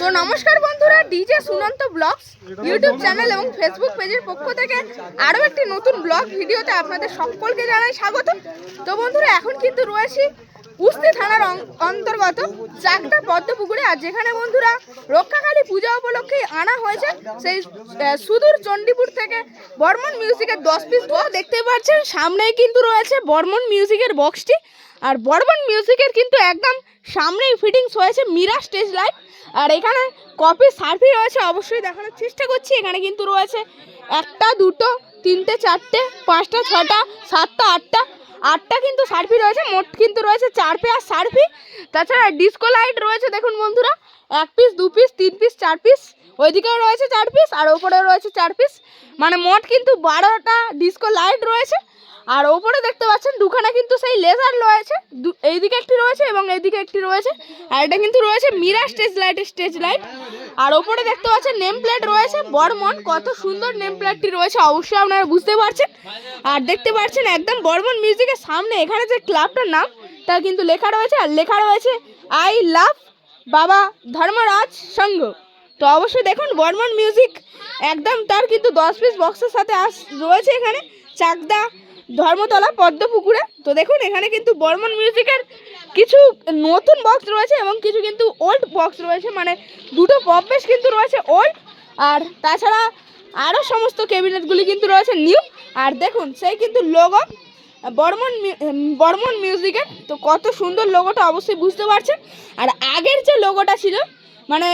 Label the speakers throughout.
Speaker 1: তো নমস্কার বন্ধুরা, DJ Sunanta blogs YouTube channel এবং ফেসবুক পেজের পক্ষ থেকে আরও একটি নতুন ব্লগ ভিডিওতে আপনাদের সকলকে জানাই স্বাগত। তো বন্ধুরা, এখন কিন্তু রয়েছি উস্তি থানার অন্তর্গত চাকটা পদ্মপুকুরে। আর যেখানে বন্ধুরা রক্ষাকালী পূজা উপলক্ষে আনা হয়েছে, সেই সুদূর চণ্ডীপুর থেকে বর্মন মিউজিকের দশ পিস দেখতে পাচ্ছেন। সামনেই কিন্তু রয়েছে বর্মন মিউজিকের বক্সটি আর বর্মন মিউজিকের কিন্তু একদম সামনেই ফিটিংস হয়েছে মীরা স্টেজ লাইট। আর এখানে কপি সার্ভি রয়েছে, অবশ্যই দেখানোর চেষ্টা করছি। এখানে কিন্তু রয়েছে একটা, দুটো, তিনটে, চারটে, পাঁচটা, ছটা, সাতটা, আটটা। আটটা কিন্তু সার্ভি রয়েছে, মোট কিন্তু রয়েছে চার পেয়ার সার্ভি। তাছাড়া ডিস্কো লাইট রয়েছে, দেখুন বন্ধুরা, এক পিস, দু পিস, তিন পিস, চার পিস। ওইদিকেও রয়েছে চার পিস, আর ওপরেও রয়েছে চার পিস। মানে মোট কিন্তু বারোটা ডিস্কো লাইট রয়েছে। আর ওপরে দেখতে পাচ্ছেন দুখানা কিন্তু সেই লেজার রয়েছে। এইদিকে একটি রয়েছে এবং এইদিকে একটি রয়েছে। আর এটা কিন্তু রয়েছে মীরা স্টেজ লাইট স্টেজ লাইট আর ওপরে দেখতে পাচ্ছেন নেম প্লেট রয়েছে। বর্মন, কত সুন্দর নেম প্লেটটি রয়েছে, অবশ্যই আপনারা বুঝতে পারছেন। আর দেখতে পাচ্ছেন একদম বর্মন মিউজিকের সামনে, এখানে যে ক্লাবটার নাম, তা কিন্তু লেখা রয়েছে। আর লেখা রয়েছে আই লাভ বাবা ধর্মরাজ সংঘ তো অবশ্যই দেখুন বর্মন মিউজিক একদম তার কিন্তু দশ পিস বক্সের সাথে আস রয়েছে এখানে। চাকদা ধর্মতলা, পদ্মপুকুরে। তো দেখুন, এখানে কিন্তু বর্মন মিউজিকের কিছু নতুন বক্স রয়েছে এবং কিছু কিন্তু ওল্ড বক্স রয়েছে। মানে দুটো পপ বেস কিন্তু রয়েছে ওল্ড আর তাছাড়া আরও সমস্ত ক্যাবিনেটগুলি কিন্তু রয়েছে নিউ আর দেখুন, সেই কিন্তু লোগো বর্মন বর্মন মিউজিকের। তো কত সুন্দর লোগোটা অবশ্যই বুঝতে পারছেন। আর আগের যে লোগোটা ছিল মানে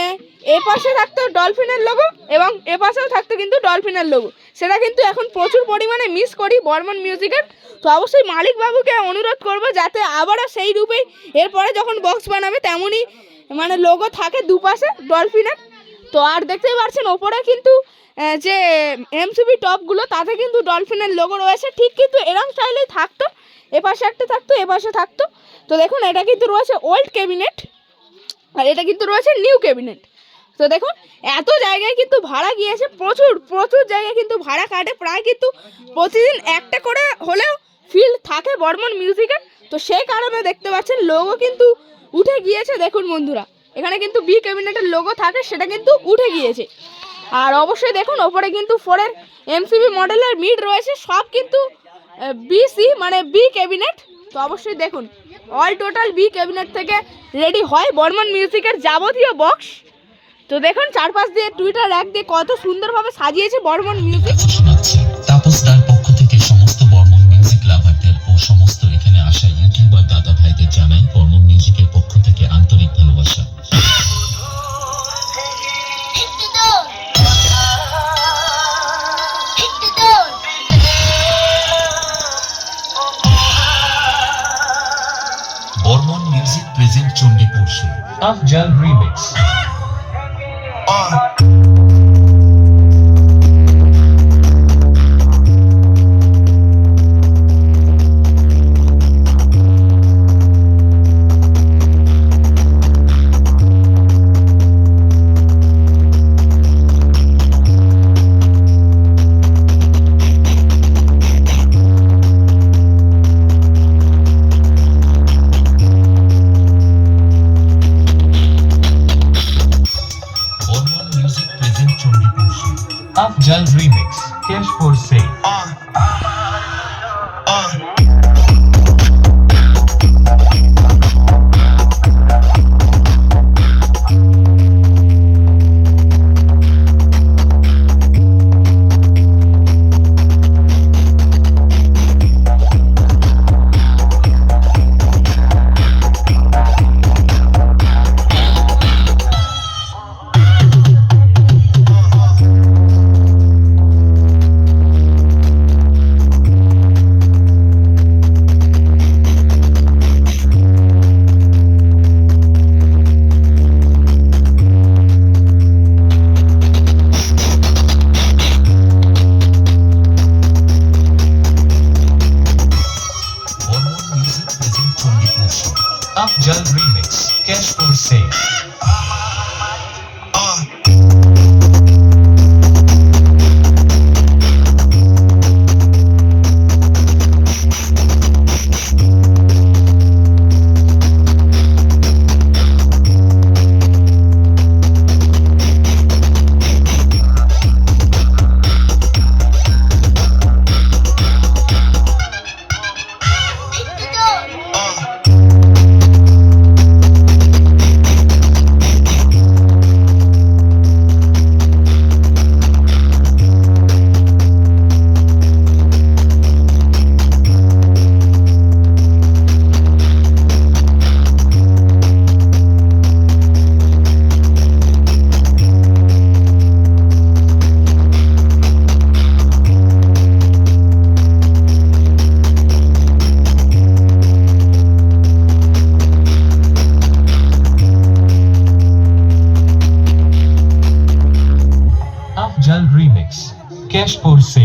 Speaker 1: এ পাশে থাকতো ডলফিনের লোগো এবং এ পাশেও থাকতো কিন্তু ডলফিনের লোগো সেটা কিন্তু এখন প্রচুর পরিমাণে মিস করি বর্মন মিউজিকের তো অবশ্যই মালিকবাবুকে অনুরোধ করব যাতে আবারও সেই রূপেই এরপরে যখন বক্স বানাবে তেমনই মানে লোগো থাকে দুপাশে ডলফিনের তো আর দেখতেই পাচ্ছেন ওপরে কিন্তু যে এমসিবি টপগুলো তাতে কিন্তু ডলফিনের লোগো রয়েছে। ঠিক কিন্তু এরম স্টাইলেই থাকতো। এ পাশে একটা থাকতো এ পাশে থাকতো। তো দেখুন, এটা কিন্তু রয়েছে ওল্ড ক্যাবিনেট আর এটা কিন্তু রয়েছে নিউ ক্যাবিনেট তো দেখুন, এত জায়গায় কিন্তু ভাড়া গিয়েছে, প্রচুর প্রচুর জায়গায় কিন্তু ভাড়া কাটে। প্রায় কিন্তু প্রতিদিন একটা করে হলেও ফিল্ড থাকে বর্মন মিউজিকের তো সেই কারণে দেখতে পাচ্ছেন লোগো কিন্তু উঠে গিয়েছে, দেখুন বন্ধুরা। এখানে কিন্তু বি ক্যাবিনেটের লোগো থাকে, সেটা কিন্তু উঠে গিয়েছে। আর অবশ্যই দেখুন, ওপরে কিন্তু ফোরের এমসিবি মডেলের মিড রয়েছে, সব কিন্তু বিসি মানে বি ক্যাবিনেট তো অবশ্যই দেখুন অল টোটাল বি ক্যাবিনেট থেকে রেডি হয় বর্মন মিউজিকের যাবতীয় বক্স তো দেখুন চারপাশ দিয়ে টুইটার র্যাক দিয়ে কত সুন্দরভাবে সাজিয়েছে বর্মন মিউজিক
Speaker 2: শোনাচ্ছি তাপসদার পক্ষ থেকে সমস্ত বর্মন মিউজিক লাভারদের ও সমস্ত এখানে আসা ইউটিউবার দাদা ভাইদের জানাই বর্মন মিউজিকের পক্ষ থেকে আন্তরিক ভালোবাসা। Barman music present Chandipur show Afzal remix Barman Afzal remix cash for sale Pak Jal Remix, for Sale. queres pôr-se